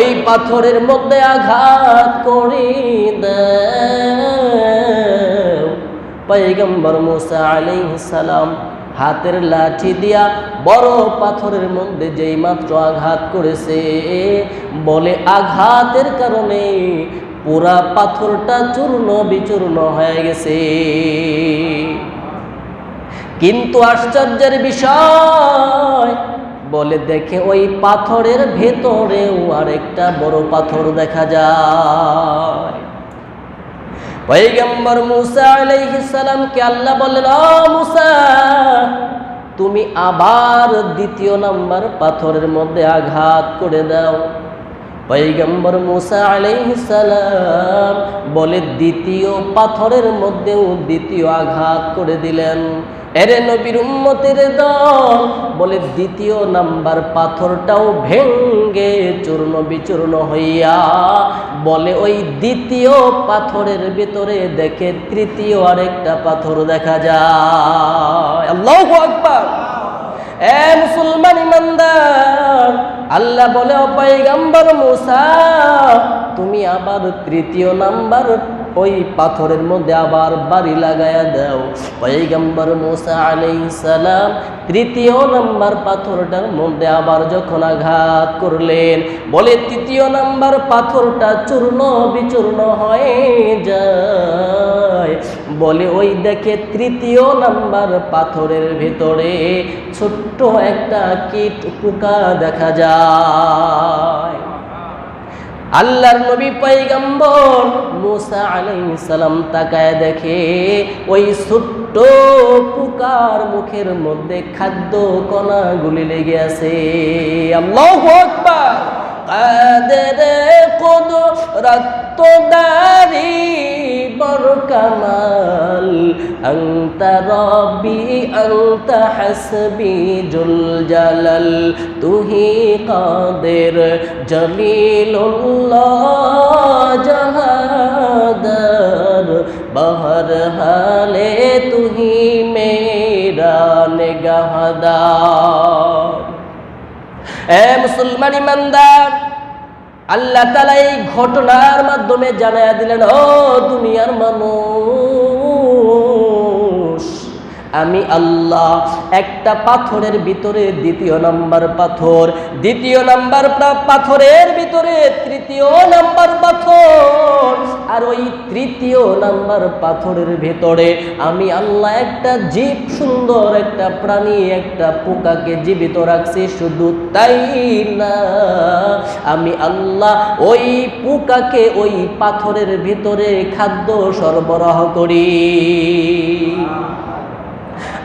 ওই পাথরের মধ্যে আঘাত করে দাও। পৈগম্বর মুসা সালাম হাতের লাঠি দিয়া বড় পাথরের মধ্যে যেই মাত্র আঘাত করেছে, বলে আঘাতের কারণে পুরা পাথরটা চূর্ণ বিচূর্ণ হয়ে গেছে। কিন্তু আশ্চর্যের বিষয় বলে দেখে ওই পাথরের ভেতরেও আরেকটা বড় পাথর দেখা যায়। পৈগম্বর মুসা আলাইহিস সালামকে আল্লাহ বললেন, ও মুসা, তুমি আবার দ্বিতীয় নাম্বার পাথরের মধ্যে আঘাত করে দাও। পৈগম্বর মুসা সালাম বলে, দ্বিতীয় পাথরের মধ্যেও দ্বিতীয় আঘাত করে দিলেন। এরে নবীর উম্মতের দল বলে, দ্বিতীয় নাম্বার পাথরটাও ভেঙ্গে চূর্ণ বিচূর্ণ হইয়া, বলে, ওই দ্বিতীয় পাথরের ভিতরে দেখে তৃতীয় আরেকটা পাথর দেখা যায়। আল্লাহু আকবার। এ মুসলমান ইমানদার আল্লাহ বলে অপায় গাম্বার মোসা তুমি আবার তৃতীয় নাম্বার ওই পাথরের মধ্যে আবার বাড়ি লাগায়া দাও। পয়গম্বর মুসা সালাম তৃতীয় নাম্বার পাথরটার মধ্যে আবার যখন আঘাত করলেন, বলে তৃতীয় নাম্বার পাথরটা চূর্ণ বিচূর্ণ হয়ে যায়। বলে ওই দেখে তৃতীয় নাম্বার পাথরের ভিতরে ছোট্ট একটা কীট পোকা দেখা যায়। আল্লাহর নবী পৈগম্বর মুসা সালাম তাকায় দেখে, ওই ছোট্ট পুকার মুখের মধ্যে খাদ্য কণাগুলি লেগে আছে। আল্লাহ আকবার। কাদের কুদরত দারি বর কামাল। আন্তা রব্বি, আন্তা হাসবি জুল জালাল তুহি কাদের জলিলুল্লাহ জাহাদার। বহর হালে তুহি মেরা নিগাহদার। এ মুসলমান ইমানদার আল্লাহ তালা এই ঘটনার মাধ্যমে জানায় দিলেন ও দুনিয়ার মানুষ আমি আল্লাহ একটা পাথরের ভিতরে, দ্বিতীয় নাম্বার পাথর। দ্বিতীয় নাম্বার পাথরের ভিতরে, তৃতীয় নাম্বার পাথর। আর ওই তৃতীয় নাম্বার পাথরের ভেতরে আমি আল্লাহ একটা জীব, সুন্দর একটা প্রাণী, একটা পোকাকে জীবিত রাখছি, শুধু তাই না। আমি আল্লাহ ওই পোকাকে ওই পাথরের ভিতরে খাদ্য সরবরাহ করি।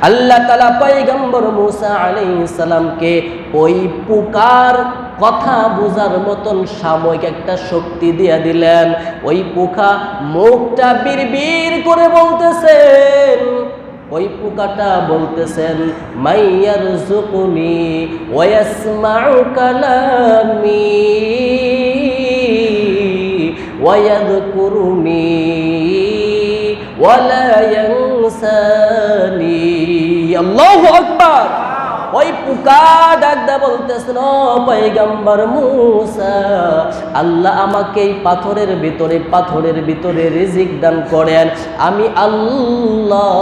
আল্লাহ তালা পৈগম্বর মুসা আলাই সালামকে ওই পোকার কথা বোঝার মতন সাময়িক একটা শক্তি দিয়ে দিলেন। ওই পোকা মুখটা বীর করে বলতেছেন। ওই পোকাটা বলতেছেন মাইয়ার জুকুনি ওয়াসমাউ কালামি ওয়ায়াদকুরুনি ওয়ালা ইয়ানসানি আল্লাহু আকবার। ওই পুকা ডাকদা বলতেছেন ও পয়গম্বর মুসা, আল্লাহ আমাকে এই পাথরের ভিতরে পাথরের ভিতরে রিজিক দান করেন। আমি আল্লাহ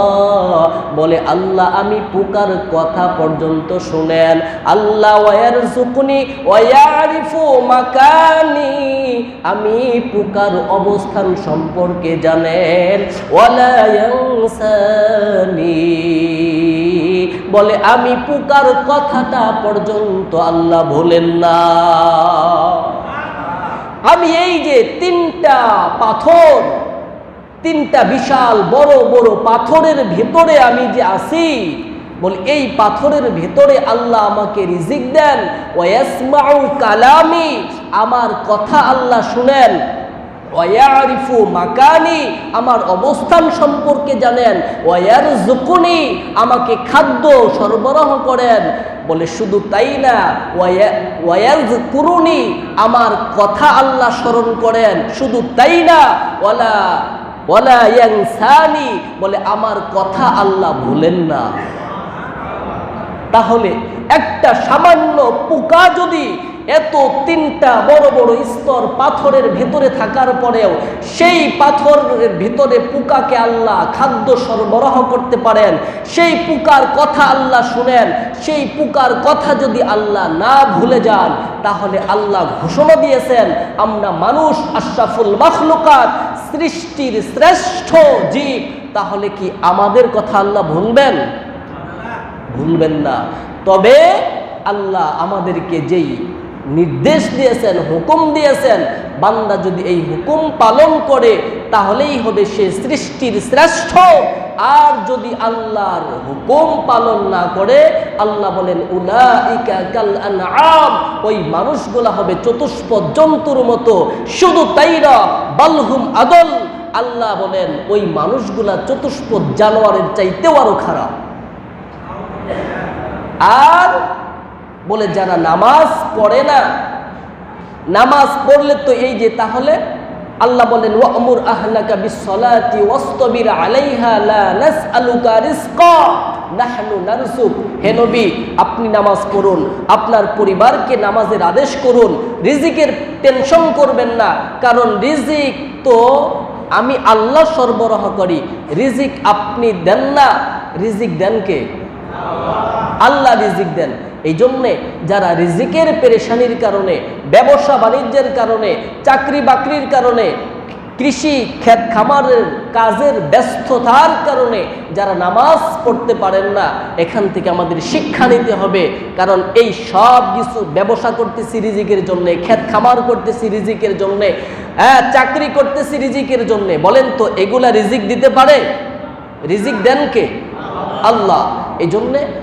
বলে, আল্লাহ, আমি পুকার কথা পর্যন্ত শুনেন। আল্লাহ ওয়ার সুকুনি ওয়ারিফু মাকানি, আমি পুকার অবস্থান সম্পর্কে জানেন। ওয়ালা ইয়ানসানি বলে, আমি পুকার কথাটা পর্যন্ত আল্লাহ ভোলেন না। আমি এই যে তিনটা পাথর, তিনটা বিশাল বড় বড় পাথরের ভেতরে আমি যে আছি, বলে, এই পাথরের ভেতরে আল্লাহ আমাকে রিজিক দেন। ওয়াসমাউ কালামি, আমার কথা আল্লাহ শুনেন। ওয়ারিফু মাকানি, আমার অবস্থান সম্পর্কে জানেন। ওয়ার জুকুনি আমাকে খাদ্য সরবরাহ করেন। বলে শুধু তাই না ওয়ার কুরুনি আমার কথা আল্লাহ স্মরণ করেন। শুধু তাই না, ওয়ালা ওয়ালা ইয়াংসানি বলে আমার কথা আল্লাহ ভুলেন না। তাহলে একটা সামান্য পোকা যদি এত তিনটা বড় বড় স্তর পাথরের ভেতরে থাকার পরেও সেই পাথরের ভিতরে পোকাকে আল্লাহ খাদ্য সরবরাহ করতে পারেন। সেই পুকার কথা আল্লাহ শুনেন। সেই পুকার কথা যদি আল্লাহ না ভুলে যান, তাহলে আল্লাহ ঘোষণা দিয়েছেন, আমরা মানুষ আশরাফুল মখলুকাত, সৃষ্টির শ্রেষ্ঠ জীব। তাহলে কি আমাদের কথা আল্লাহ ভুলবেন? ভুলবেন না। তবে আল্লাহ আমাদেরকে যেই নির্দেশ দিয়েছেন, হুকুম দিয়েছেন। বান্দা যদি এই হুকুম পালন করে, তাহলেই হবে সে সৃষ্টির শ্রেষ্ঠ। আর যদি আল্লাহর হুকুম পালন না করে, আল্লাহ বলেন ওই মানুষগুলা হবে চতুষ্পদ জন্তুর মতো। শুধু তাই না বালহুম আদল। আল্লাহ বলেন, ওই মানুষগুলা চতুষ্পদ জানোয়ারের চাইতেও আরও খারাপ। আর বলে, যারা নামাজ পড়ে না, নামাজ পড়লে তো এই যে, তাহলে আল্লাহ বলেন, ওয়ামুর আহলাকা বিসসালাতি ওয়াসতাবির আলাইহা লা নাসআলুকা রিজকা, নাহনু নারসুক। হে নবী, আপনি নামাজ পড়ুন, আপনার পরিবারকে নামাজের আদেশ করুন, রিজিকের টেনশন করবেন না, কারণ রিজিক তো আমি আল্লাহ সরবরাহ করি। রিজিক আপনি দেন না, রিজিক দেন কে? আল্লাহ রিজিক দেন। এই জন্যে যারা রিজিকের পেরেশানির কারণে, ব্যবসা বাণিজ্যের কারণে, চাকরি বাকরির কারণে, কৃষি ক্ষেত খামারের কাজের ব্যস্ততার কারণে যারা নামাজ পড়তে পারেন না, এখান থেকে আমাদের শিক্ষা নিতে হবে। কারণ এই সব কিছু ব্যবসা করতেছি রিজিকের জন্যে, ক্ষেত খামার করতেছি রিজিকের জন্যে হ্যাঁ চাকরি করতেছি রিজিকের জন্যে। বলেন তো, এগুলা রিজিক দিতে পারে? রিজিক দেন কে? আল্লাহ। এই জন্যে